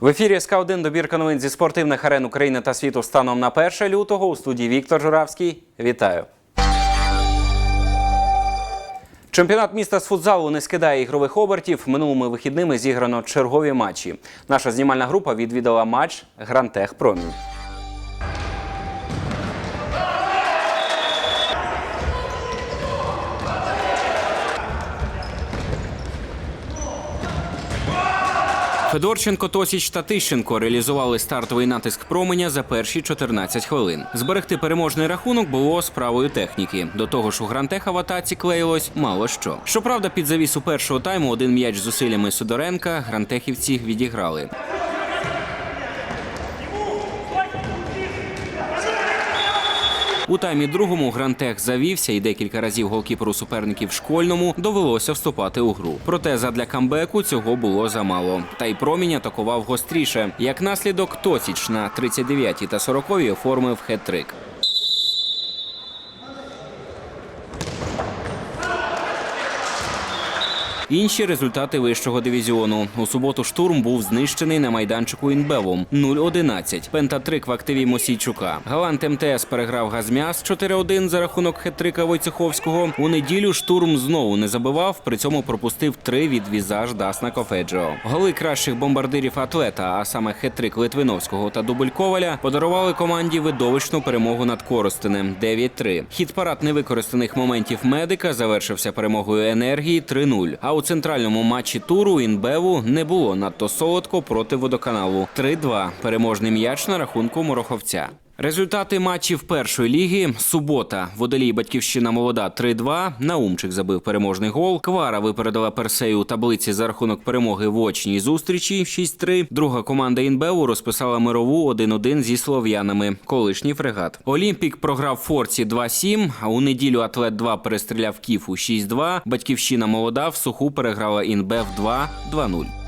В ефірі СК 1 добірка новин зі спортивних арен України та світу станом на 1 лютого у студії Віктор Журавський. Вітаю. Чемпіонат міста з футзалу не скидає ігрових обертів. Минулими вихідними зіграно чергові матчі. Наша знімальна група відвідала матч Грантех Промінь. Федорченко, Тосіч та Тищенко реалізували стартовий натиск променя за перші 14 хвилин. Зберегти переможний рахунок було справою техніки. До того ж, у Грантеха в атаці клеїлось мало що. Щоправда, під завісу першого тайму один м'яч зусиллями Судоренка грантехівці відіграли. У таймі другому Грантех завівся і декілька разів голкіперу суперників школьному довелося вступати у гру. Проте задля камбеку цього було замало. Та й промінь атакував гостріше. Як наслідок, Тосіч на 39-й та 40-й оформив хет-трик. Інші результати вищого дивізіону. У суботу штурм був знищений на майданчику Інбевом 0-11. Пентатрик в активі Мосійчука. Галант МТС переграв Газмяс 4-1 за рахунок хет-трика Войцеховського. У неділю штурм знову не забивав, при цьому пропустив три від візаж Дасна Кофеджо. Голи кращих бомбардирів атлета, а саме хет-трик Литвиновського та дубль Коваля, подарували команді видовищну перемогу над Коростенем 9-3. Хід парад невикористаних моментів медика завершився перемогою енергії 3-0. А у центральному матчі туру Інбеву не було надто солодко проти водоканалу 3-2. Переможний м'яч на рахунку Мороховця. Результати матчів першої ліги. Субота. Водолій Батьківщина молода 3-2. Наумчик забив переможний гол. Квара випередила Персею у таблиці за рахунок перемоги в очній зустрічі 6-3. Друга команда Інбеву розписала мирову 1-1 зі слов'янами. Колишній фрегат. Олімпік програв Форці 2-7, а у неділю Атлет 2 перестріляв Кіфу 6-2. Батьківщина молода в суху переграла Інбев 2-2-0.